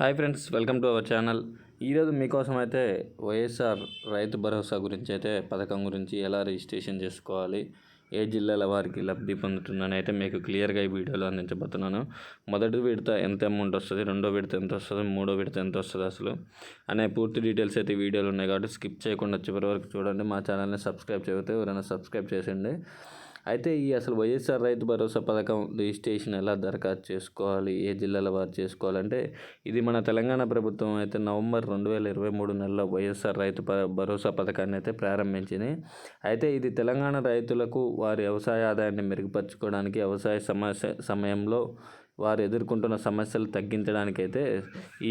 Hi friends welcome to our channel. ఈరోజు మీకోసం అయితే వైఎస్ఆర్ రైతు భరోసా గురించి అయితే పథకం గురించి ఎలా రిజిస్ట్రేషన్ చేసుకోవాలి ఏ జిల్లాల వారికి లబ్ధి పొందుతుందని అయితే మీకు క్లియర్గా ఈ వీడియోలో అందించబోతున్నాను. మొదటి విడత ఎంత అమౌంట్ వస్తుంది రెండో విడత ఎంత వస్తుంది మూడో విడత ఎంత వస్తుంది అసలు అనే పూర్తి డీటెయిల్స్ అయితే వీడియోలు వీడియోలో ఉన్నాయి కాబట్టి స్కిప్ చేయకుండా చివరి వరకు చూడండి. మా ఛానల్ని సబ్స్క్రైబ్ చేయకపోతే ఎవరైనా సబ్స్క్రైబ్ చేసండి అయితే ఈ అసలు వైఎస్ఆర్ రైతు భరోసా పథకం రిజిస్ట్రేషన్ ఎలా దరఖాస్తు చేసుకోవాలి? ఏ జిల్లాల వారు చేసుకోవాలంటే ఇది మన తెలంగాణ ప్రభుత్వం అయితే నవంబర్ రెండు వేల ఇరవై మూడు నెలలో వైఎస్ఆర్ రైతు భరోసా పథకాన్ని అయితే ప్రారంభించింది. అయితే ఇది తెలంగాణ రైతులకు వారి వ్యవసాయ ఆదాయాన్ని మెరుగుపరచుకోవడానికి వ్యవసాయ సమస్య సమయంలో వారు ఎదుర్కొంటున్న సమస్యలు తగ్గించడానికైతే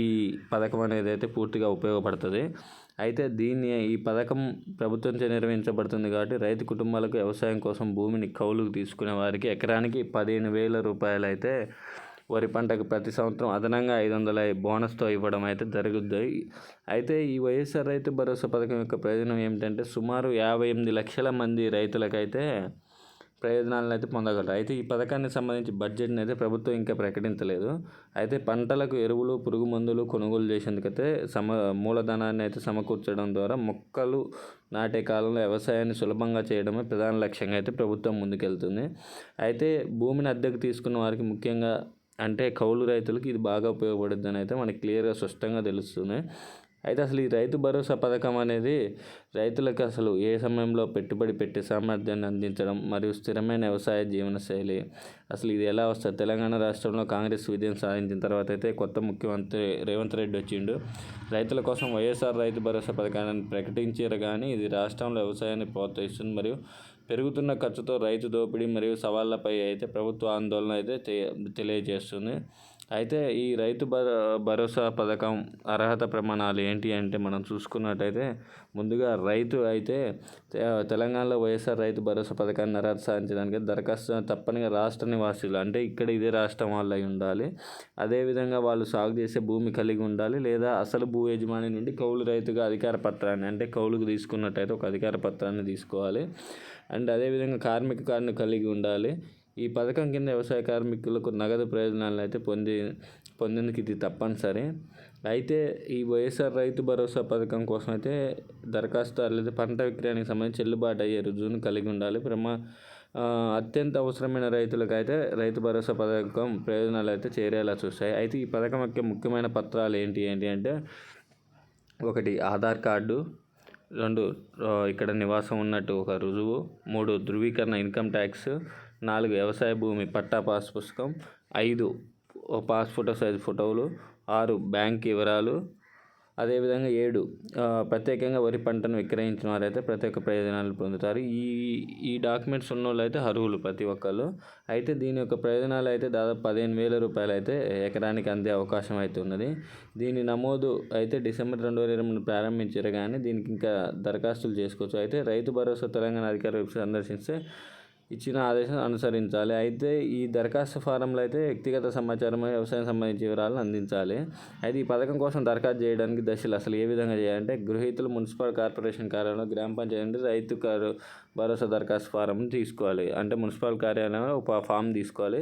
ఈ పథకం అనేది అయితే పూర్తిగా ఉపయోగపడుతుంది. అయితే దీన్ని ఈ పథకం ప్రభుత్వంచే నిర్వహించబడుతుంది కాబట్టి రైతు కుటుంబాలకు వ్యవసాయం కోసం భూమిని కౌలుకు తీసుకునే వారికి ఎకరానికి పదిహేను వేల రూపాయలు అయితే వరి పంటకు ప్రతి సంవత్సరం అదనంగా ఐదు వందల బోనస్తో ఇవ్వడం అయితే జరుగుద్ది. అయితే ఈ వైఎస్ఆర్ రైతు భరోసా పథకం యొక్క ప్రయోజనం ఏమిటంటే సుమారు యాభై ఎనిమిది లక్షల మంది రైతులకైతే ప్రయోజనాలను అయితే పొందగలరు. అయితే ఈ పథకానికి సంబంధించి బడ్జెట్ని అయితే ప్రభుత్వం ఇంకా ప్రకటించలేదు. అయితే పంటలకు ఎరువులు పురుగు మందులు కొనుగోలు చేసేందుకైతే సమ మూలధనాన్ని అయితే సమకూర్చడం ద్వారా మొక్కలు నాటే కాలంలో వ్యవసాయాన్ని సులభంగా చేయడమే ప్రధాన లక్ష్యంగా అయితే ప్రభుత్వం ముందుకెళ్తుంది. అయితే భూమిని అద్దెకు తీసుకున్న వారికి ముఖ్యంగా అంటే కౌలు రైతులకు ఇది బాగా ఉపయోగపడుద్దని అయితే మనకి క్లియర్గా స్పష్టంగా తెలుస్తుంది. అయితే అసలు ఈ రైతు భరోసా పథకం అనేది రైతులకు అసలు ఏ సమయంలో పెట్టుబడి పెట్టే సామర్థ్యాన్ని అందించడం మరియు స్థిరమైన వ్యవసాయ జీవనశైలి అసలు ఇది ఎలా వస్తుంది? తెలంగాణ రాష్ట్రంలో కాంగ్రెస్ విజయం సాధించిన తర్వాత అయితే కొత్త ముఖ్యమంత్రి రేవంత్ రెడ్డి వచ్చిండు. రైతుల కోసం వైఎస్ఆర్ రైతు భరోసా పథకాన్ని ప్రకటించారు కానీ ఇది రాష్ట్రంలో వ్యవసాయాన్ని ప్రోత్సహిస్తుంది మరియు పెరుగుతున్న ఖర్చుతో రైతు దోపిడీ మరియు సవాళ్ళపై అయితే ప్రభుత్వ ఆందోళన అయితే తెలియజేస్తుంది. అయితే ఈ రైతు భరోసా పథకం అర్హత ప్రమాణాలు ఏంటి అంటే మనం చూసుకున్నట్టయితే ముందుగా రైతు అయితే తెలంగాణలో వైఎస్ఆర్ రైతు భరోసా పథకాన్ని అర్హత సాధించడానికి దరఖాస్తు తప్పనిగా రాష్ట్ర నివాసులు అంటే ఇక్కడ ఇదే రాష్ట్రం వాళ్ళు అయి ఉండాలి. అదేవిధంగా వాళ్ళు సాగు చేసే భూమి కలిగి ఉండాలి లేదా అసలు భూ యజమాని నుండి కౌలు రైతుగా అధికార పత్రాన్ని అంటే కౌలుకు తీసుకున్నట్టయితే ఒక అధికార పత్రాన్ని తీసుకోవాలి. అండ్ అదేవిధంగా కార్మిక కార్డును కలిగి ఉండాలి. ఈ పథకం కింద వ్యవసాయ కార్మికులకు నగదు ప్రయోజనాలను అయితే పొంది పొందేందుకు ఇది తప్పనిసరి. అయితే ఈ వైఎస్ఆర్ రైతు భరోసా పథకం కోసం అయితే దరఖాస్తు లేదా పంట విక్రయానికి సంబంధించి చెల్లుబాటు అయ్యే రుజువును కలిగి ఉండాలి. ప్రమా అత్యంత అవసరమైన రైతులకు అయితే రైతు భరోసా పథకం ప్రయోజనాలు అయితే చేరేలా చూస్తాయి. అయితే ఈ పథకం యొక్క ముఖ్యమైన పత్రాలు ఏంటి ఏంటి అంటే ఒకటి ఆధార్ కార్డు రెండు ఇక్కడ నివాసం ఉన్నట్టు ఒక రుజువు. మూడు ధృవీకరణ ఇన్కమ్ ట్యాక్స్. నాలుగు వ్యవసాయ భూమి పట్టా పాస్ పుస్తకం. ఐదు పాస్ ఫోటో సైజ్ ఫోటోలు. ఆరు బ్యాంక్ వివరాలు. అదేవిధంగా ఏడు ప్రత్యేకంగా వరి పంటను విక్రయించిన వారైతే ప్రత్యేక ప్రయోజనాలు పొందుతారు. ఈ ఈ డాక్యుమెంట్స్ ఉన్న వాళ్ళు అయితే అర్హులు ప్రతి ఒక్కరు అయితే దీని యొక్క ప్రయోజనాలు అయితే దాదాపు పదిహేను వేల రూపాయలు అయితే ఎకరానికి అందే అవకాశం అయితే ఉన్నది. దీని నమోదు అయితే డిసెంబర్ రెండు వేల ఇరవై ప్రారంభించారు కానీ దీనికి ఇంకా దరఖాస్తులు చేసుకోవచ్చు. అయితే రైతు భరోసా తెలంగాణ అధికార వెబ్సైట్ సందర్శిస్తే ఇచ్చిన ఆదేశం అనుసరించాలి. అయితే ఈ దరఖాస్తు ఫారంలో అయితే వ్యక్తిగత సమాచారం వ్యవసాయం సంబంధించిన వివరాలను అందించాలి. అయితే ఈ పథకం కోసం దరఖాస్తు చేయడానికి దశలు అసలు ఏ విధంగా చేయాలంటే గృహీతులు మున్సిపల్ కార్పొరేషన్ కార్యాలయంలో గ్రామ పంచాయతీ రైతు కారు భరోసా దరఖాస్తు ఫారం తీసుకోవాలి. అంటే మున్సిపల్ కార్యాలయంలో ఒక ఫామ్ తీసుకోవాలి.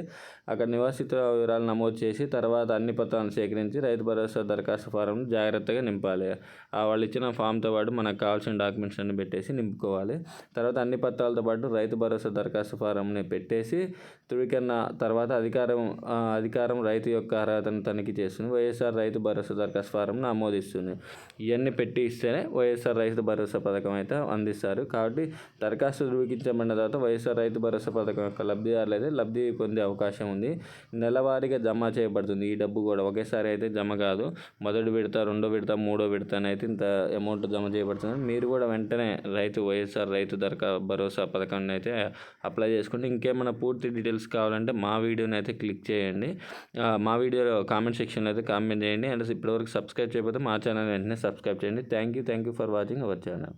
అక్కడ నివాసితుల వివరాలు నమోదు చేసి తర్వాత అన్ని పత్రాలను సేకరించి రైతు భరోసా దరఖాస్తు ఫారం జాగ్రత్తగా నింపాలి. వాళ్ళు ఇచ్చిన ఫామ్తో పాటు మనకు కావాల్సిన డాక్యుమెంట్స్ అన్ని పెట్టేసి నింపుకోవాలి. తర్వాత అన్ని పత్రాలతో పాటు రైతు భరోసా దరఖాస్తు దరఖాస్తు ఫారంని పెట్టేసి ధృవీకరణ తర్వాత అధికారం అధికారం రైతు యొక్క అర్హతను తనిఖీ చేస్తుంది. వైఎస్ఆర్ రైతు భరోసా దరఖాస్తు ఫారంను ఆమోదిస్తుంది. ఇవన్నీ పెట్టి ఇస్తేనే వైఎస్ఆర్ రైతు భరోసా పథకం అయితే అందిస్తారు. కాబట్టి దరఖాస్తు ధృవీకరించబడిన తర్వాత వైఎస్ఆర్ రైతు భరోసా పథకం యొక్క లబ్ధిదారులు అయితే లబ్ధి పొందే అవకాశం ఉంది. నెలవారీగా జమ చేయబడుతుంది. ఈ డబ్బు కూడా ఒకేసారి అయితే జమ కాదు. మొదటి విడత రెండో విడత మూడో విడత అయితే ఇంత అమౌంట్ జమ చేయబడుతుంది. మీరు కూడా వెంటనే రైతు వైఎస్ఆర్ రైతు దరఖా భరోసా పథకాన్ని అయితే అప్లై చేసుకుంటే ఇంకేమైనా పూర్తి డీటెయిల్స్ కావాలంటే మా వీడియోని అయితే క్లిక్ చేయండి. మా వీడియో కామెంట్ సెక్షన్లో అయితే కామెంట్ చేయండి. అండ్ ఇప్పటివరకు సబ్స్క్రైబ్ చేయకపోతే మా ఛానల్ వెంటనే సబ్స్క్రైబ్ చేయండి. Thank you thank you for watching our channel.